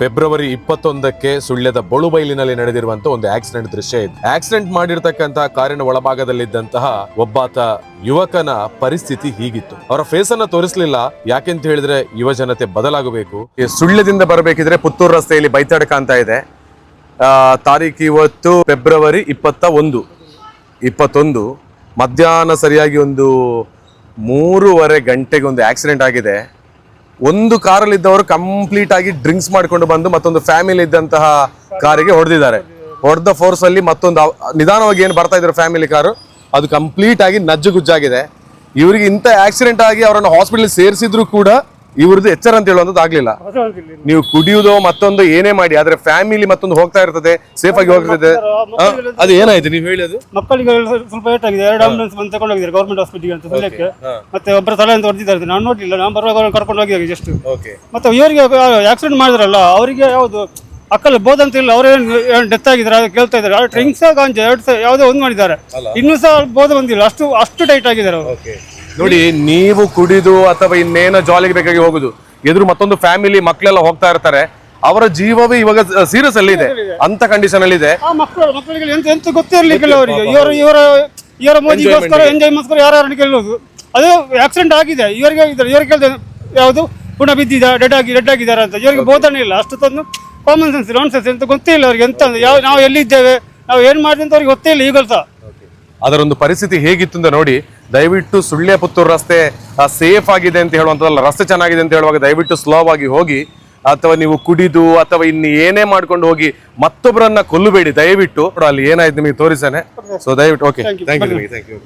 February ಇಪ್ಪತ್ತೊಂದಕ್ಕೆ ಸುಳ್ಯದ ಬಳುಬೈಲಿನಲ್ಲಿ ನಡೆದಿರುವಂತಹ ಒಂದು accident ದೃಶ್ಯ ಇದೆ. ಆಕ್ಸಿಡೆಂಟ್ ಮಾಡಿರ್ತಕ್ಕಂತಹ ಕಾರಿನ ಒಳಭಾಗದಲ್ಲಿದ್ದಂತಹ ಒಬ್ಬಾತ ಯುವಕನ ಪರಿಸ್ಥಿತಿ ಹೀಗಿತ್ತು. ಅವರ ಫೇಸ್ ಅನ್ನ ತೋರಿಸಲಿಲ್ಲ. ಯಾಕೆಂತ ಹೇಳಿದ್ರೆ ಯುವ ಜನತೆ ಬದಲಾಗಬೇಕು. ಸುಳ್ಯದಿಂದ ಬರಬೇಕಿದ್ರೆ ಪುತ್ತೂರು ರಸ್ತೆಯಲ್ಲಿ ಬೈತಾಡ ಕಾಣ್ತಾ ಇದೆ. ತಾರೀಕು ಇವತ್ತು ಫೆಬ್ರವರಿ ಇಪ್ಪತ್ತ ಒಂದು. ಇಪ್ಪತ್ತೊಂದು. ಮಧ್ಯಾಹ್ನ ಸರಿಯಾಗಿ ಒಂದು ಮೂರುವರೆ ಗಂಟೆಗೆ ಒಂದು ಆಕ್ಸಿಡೆಂಟ್ ಆಗಿದೆ. ಒಂದು ಕಾರಲ್ಲಿ ಇದ್ದವರು ಕಂಪ್ಲೀಟ್ ಆಗಿ ಡ್ರಿಂಕ್ಸ್ ಮಾಡ್ಕೊಂಡು ಬಂದು ಮತ್ತೊಂದು ಫ್ಯಾಮಿಲಿ ಇದ್ದಂತಹ ಕಾರಿಗೆ ಹೊಡೆದಿದ್ದಾರೆ. ಹೊಡೆದ ಫೋರ್ಸ್ ಅಲ್ಲಿ ಮತ್ತೊಂದು ನಿಧಾನವಾಗಿ ಏನು ಬರ್ತಾ ಇದ್ರು ಫ್ಯಾಮಿಲಿ ಕಾರು, ಅದು ಕಂಪ್ಲೀಟ್ ಆಗಿ ನಜ್ಜುಗುಜ್ಜಾಗಿದೆ. ಇವರಿಗೆ ಇಂಥ ಆಕ್ಸಿಡೆಂಟ್ ಆಗಿ ಅವರನ್ನು ಹಾಸ್ಪಿಟಲ್ ಸೇರಿಸಿದ್ರು ಕೂಡ ಇವ್ರದ್ದು ಎಚ್ಚರ ಅಂತ ಹೇಳುವಂಥದ್ದು ಆಗ್ಲಿಲ್ಲ. ನೀವು ಕುಡಿಯುವುದೋ ಮತ್ತೊಂದು ಏನೇ ಮಾಡಿ ಆದ್ರೆ ಫ್ಯಾಮಿಲಿ ಮತ್ತೊಂದು ಹೋಗ್ತಾ ಇರ್ತದೆ ಸೇಫ್ ಆಗಿ ಹೋಗ್ತದೆ ಅದು ಏನಾಯ್ತು? ನೀವು ಹೇಳಿ ಅದು ಮಕ್ಕಳಿಗೆ ಸ್ವಲ್ಪ ಏಟ್ ಆಗಿದೆ. ಎರಡು ಆಂಬುಲೆನ್ಸ್ ಬಂದು ತಗೊಂಡು ಹೋಗಿದ್ದಾರೆ ಗೌರ್ಮೆಂಟ್ ಹಾಸ್ಪಿಟಲ್ ಅಂತ ಸದ್ಯಕ್ಕೆ ಮತ್ತೆ ಒಬ್ಬರ ತಲೆ ಅಂತ ಹೊಡೆದಿದ್ದಾರೆ. ನಾನು ನೋಡ್ಲಿಲ್ಲ. ನಾನು ಬರುವಾಗ ಕರ್ಕೊಂಡು ಹೋಗಿದ್ದಾರೆ ಜಸ್ಟ್ ಮತ್ತೆ ಇವರಿಗೆ ಆಕ್ಸಿಡೆಂಟ್ ಮಾಡಿದ್ರಲ್ಲ ಅವರಿಗೆ ಯಾವುದು ಅಕ್ಕಲ್ಲ ಬೋಧ ಅಂತ ಇಲ್ಲ ಅವ್ರೇನ್ ಡೆತ್ ಆಗಿದ್ದಾರೆ ಅದು ಕೇಳ್ತಾ ಇದ್ದಾರೆ. ಡ್ರಿಂಕ್ಸ್ ಗಾಂಜ ಎರಡು ಯಾವುದೋ ಒಂದು ಮಾಡಿದ್ದಾರೆ. ಇನ್ನೂ ಸಹ ಬೋಧ ಬಂದಿಲ್ಲ. ಅಷ್ಟು ಅಷ್ಟು ಟೈಟ್ ಆಗಿದ್ದಾರೆ ಅವರು. ನೋಡಿ ನೀವು ಕುಡಿದು ಅಥವಾ ಇನ್ನೇನೋ ಜಾಲಿಗೆ ಬೇಕಾಗಿ ಹೋಗುದು. ಎದುರು ಮತ್ತೊಂದು ಫ್ಯಾಮಿಲಿ ಮಕ್ಕಳೆಲ್ಲ ಹೋಗ್ತಾ ಇರ್ತಾರೆ. ಅವರ ಜೀವವೇ ಇವಾಗ ಸೀರಿಯಸ್ ಅಲ್ಲಿ ಇದೆ. ಅಂತ ಕಂಡೀಷನ್ ಅಲ್ಲಿ ಇದೆ. ಆ ಮಕ್ಕಳು ಮಕ್ಕಳಿಗೆ ಎಂತ ಎಂತ ಗೊತ್ತೇ ಇವರ ಇವರ ಇವರ ಮೋಜಿಗೋಸ್ಕರ ಎಂಜಾಯ್ಗೋಸ್ಕರ ಯಾರು ಕೇಳೋದು? ಅದು ಆಕ್ಸಿಡೆಂಟ್ ಆಗಿದೆ. ಇವರಿಗೆ ಇವ್ರಿಗೆ ಕೇಳಿದೆ ಯಾವುದು? ಪುನಃ ಬಿದ್ದಿದ? ಡೆಡ್ ಆಗಿ ಡೆಡ್ ಆಗಿದ್ದಾರೆ ಅಂತ. ಇವರಿಗೆ ಬೋಧನೆ ಇಲ್ಲ. ಅಷ್ಟು ತಂದು ಕಾಮನ್ ಸೆನ್ಸ್ ನಾನ್ ಸೆನ್ಸ್ ಅಂತ ಗೊತ್ತೇ ಇಲ್ಲ ಅವ್ರಿಗೆ ಎಂತ ಯಾವ ನಾವು ಎಲ್ಲಿದ್ದೇವೆ? ನಾವು ಏನು ಮಾಡಿದೆ ಅಂತ ಅವ್ರಿಗೆ ಗೊತ್ತೇ ಇಲ್ಲ ಈಗಲ್ಸ. ಅದರೊಂದು ಪರಿಸ್ಥಿತಿ ಹೇಗಿತ್ತು ಅಂತ ನೋಡಿ ದಯವಿಟ್ಟು ಸುಳ್ಯ ಪುತ್ತೂರು ರಸ್ತೆ ಸೇಫ್ ಆಗಿದೆ ಅಂತ ಹೇಳುವಂಥದ್ದಲ್ಲ ರಸ್ತೆ ಚೆನ್ನಾಗಿದೆ ಅಂತ ಹೇಳುವಾಗ ದಯವಿಟ್ಟು ಸ್ಲೋ ಆಗಿ ಹೋಗಿ ಅಥವಾ ನೀವು ಕುಡಿದು ಅಥವಾ ಇನ್ನು ಏನೇ ಮಾಡ್ಕೊಂಡು ಹೋಗಿ ಮತ್ತೊಬ್ಬರನ್ನ ಕೊಲ್ಲಬೇಡಿ. ದಯವಿಟ್ಟು ಅಲ್ಲಿ ಏನಾಯ್ತು ನಿಮಗೆ ತೋರಿಸಾನೆ. ಸೊ ದಯವಿಟ್ಟು okay thank you thank you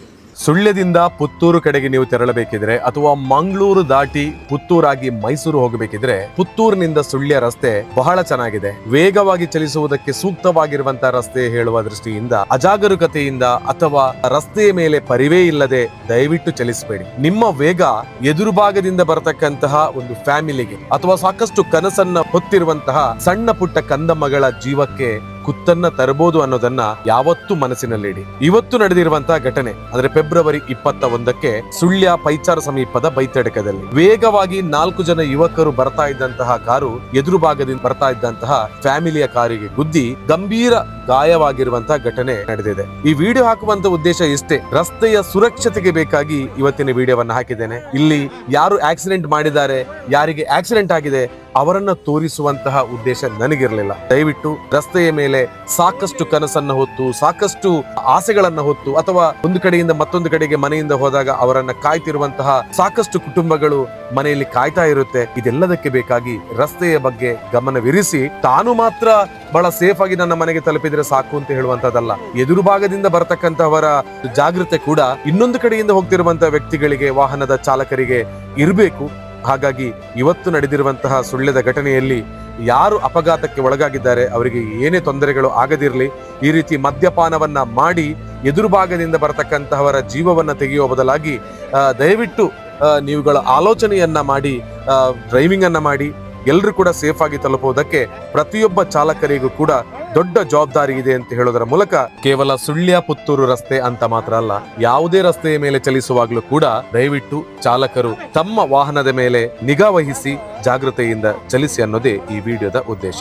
ಸುಳ್ಯದಿಂದ Puttur ಕಡೆಗೆ ನೀವು ತೆರಳಬೇಕಿದ್ರೆ ಅಥವಾ ಮಂಗಳೂರು ದಾಟಿ ಪುತ್ತೂರಾಗಿ ಮೈಸೂರು ಹೋಗಬೇಕಿದ್ರೆ ಪುತ್ತೂರಿನಿಂದ ಸುಳ್ಯ ರಸ್ತೆ ಬಹಳ ಚೆನ್ನಾಗಿದೆ. ವೇಗವಾಗಿ ಚಲಿಸುವುದಕ್ಕೆ ಸೂಕ್ತವಾಗಿರುವಂತಹ ರಸ್ತೆ ಹೇಳುವ ದೃಷ್ಟಿಯಿಂದ, ಅಜಾಗರೂಕತೆಯಿಂದ ಅಥವಾ ರಸ್ತೆಯ ಮೇಲೆ ಪರಿವೇ ಇಲ್ಲದೆ ದಯವಿಟ್ಟು ಚಲಿಸಬೇಡಿ. ನಿಮ್ಮ ವೇಗ ಎದುರು ಭಾಗದಿಂದ ಬರತಕ್ಕಂತಹ ಒಂದು ಫ್ಯಾಮಿಲಿಗೆ ಅಥವಾ ಸಾಕಷ್ಟು ಕನಸನ್ನ ಹೊತ್ತಿರುವಂತಹ ಸಣ್ಣ ಪುಟ್ಟ ಕಂದಮ್ಮಗಳ ಜೀವಕ್ಕೆ ಕುತ್ತನ್ನ ತರಬಹುದು ಅನ್ನೋದನ್ನ ಯಾವತ್ತೂ ಮನಸ್ಸಿನಲ್ಲಿಡಿ. ಇವತ್ತು ನಡೆದಿರುವಂತಹ ಘಟನೆ, ಅಂದ್ರೆ ಫೆಬ್ರವರಿ ಇಪ್ಪತ್ತ ಒಂದಕ್ಕೆ ಸುಳ್ಯ ಪೈಚಾರ ಸಮೀಪದ ಬೈತಡಕದಲ್ಲಿ. ವೇಗವಾಗಿ ನಾಲ್ಕು ಜನ ಯುವಕರು ಬರ್ತಾ ಇದ್ದಂತಹ ಕಾರು ಎದುರು ಭಾಗದಿಂದ ಬರ್ತಾ ಇದ್ದಂತಹ ಫ್ಯಾಮಿಲಿಯ ಕಾರಿಗೆ ಗುದ್ದಿ ಗಂಭೀರ ಗಾಯವಾಗಿರುವಂತಹ ಘಟನೆ ನಡೆದಿದೆ. ಈ ವಿಡಿಯೋ ಹಾಕುವಂತ ಉದ್ದೇಶ ಇಷ್ಟೇ. ರಸ್ತೆಯ ಸುರಕ್ಷತೆಗೆ ಬೇಕಾಗಿ ಇವತ್ತಿನ ವಿಡಿಯೋವನ್ನು ಹಾಕಿದ್ದೇನೆ. ಇಲ್ಲಿ ಯಾರು ಆಕ್ಸಿಡೆಂಟ್ ಮಾಡಿದ್ದಾರೆ, ಯಾರಿಗೆ ಆಕ್ಸಿಡೆಂಟ್ ಆಗಿದೆ ಅವರನ್ನ ತೋರಿಸುವಂತಹ ಉದ್ದೇಶ ನನಗಿರಲಿಲ್ಲ. ದಯವಿಟ್ಟು ರಸ್ತೆಯ ಮೇಲೆ ಸಾಕಷ್ಟು ಕನಸನ್ನ ಹೊತ್ತು, ಸಾಕಷ್ಟು ಆಸೆಗಳನ್ನು ಹೊತ್ತು ಅಥವಾ ಒಂದು ಕಡೆಯಿಂದ ಮತ್ತೊಂದು ಕಡೆಗೆ ಮನೆಯಿಂದ ಹೋದಾಗ ಅವರನ್ನ ಕಾಯ್ತಿರುವಂತಹ ಸಾಕಷ್ಟು ಕುಟುಂಬಗಳು ಮನೆಯಲ್ಲಿ ಕಾಯ್ತಾ ಇರುತ್ತೆ. ಇದೆಲ್ಲದಕ್ಕೆ ಬೇಕಾಗಿ ರಸ್ತೆಯ ಬಗ್ಗೆ ಗಮನವಿರಿಸಿ, ತಾನು ಮಾತ್ರ ಬಹಳ ಸೇಫ್ ಆಗಿ ನನ್ನ ಮನೆಗೆ ತಲುಪಿದ್ರೆ ಸಾಕು ಅಂತ ಹೇಳುವಂತದಲ್ಲ ಎದುರು ಭಾಗದಿಂದ ಬರತಕ್ಕಂತಹವರ ಜಾಗೃತೆ ಕೂಡ ಇನ್ನೊಂದು ಕಡೆಯಿಂದ ಹೋಗ್ತಿರುವಂತಹ ವ್ಯಕ್ತಿಗಳಿಗೆ, ವಾಹನದ ಚಾಲಕರಿಗೆ ಇರಬೇಕು. ಹಾಗಾಗಿ ಇವತ್ತು ನಡೆದಿರುವಂತಹ ಸುಳ್ಯದ ಘಟನೆಯಲ್ಲಿ ಯಾರು ಅಪಘಾತಕ್ಕೆ ಒಳಗಾಗಿದ್ದಾರೆ, ಅವರಿಗೆ ಏನೇ ತೊಂದರೆಗಳು ಆಗದಿರಲಿ, ಈ ರೀತಿ ಮದ್ಯಪಾನವನ್ನ ಮಾಡಿ ಎದುರು ಭಾಗದಿಂದ ಬರತಕ್ಕಂತಹವರ ಜೀವವನ್ನ ತೆಗೆಯುವ ಬದಲಾಗಿ ದಯವಿಟ್ಟು ನೀವುಗಳ ಆಲೋಚನೆಯನ್ನ ಮಾಡಿ ಡ್ರೈವಿಂಗ್ ಅನ್ನ ಮಾಡಿ ಎಲ್ಲರೂ ಕೂಡ ಸೇಫ್ ಆಗಿ ತಲುಪುವುದಕ್ಕೆ ಪ್ರತಿಯೊಬ್ಬ ಚಾಲಕರಿಗೂ ಕೂಡ ದೊಡ್ಡ ಜವಾಬ್ದಾರಿ ಇದೆ ಅಂತ ಹೇಳೋದರ ಮೂಲಕ ಕೇವಲ ಸುಳ್ಯ ಪುತ್ತೂರು ರಸ್ತೆ ಅಂತ ಮಾತ್ರ ಅಲ್ಲ, ಯಾವುದೇ ರಸ್ತೆಯ ಮೇಲೆ ಚಲಿಸುವಾಗಲೂ ಕೂಡ ದಯವಿಟ್ಟು ಚಾಲಕರು ತಮ್ಮ ವಾಹನದ ಮೇಲೆ ನಿಗಾ ವಹಿಸಿ ಜಾಗೃತೆಯಿಂದ ಚಲಿಸಿ ಅನ್ನೋದೇ ಈ ವಿಡಿಯೋದ ಉದ್ದೇಶ.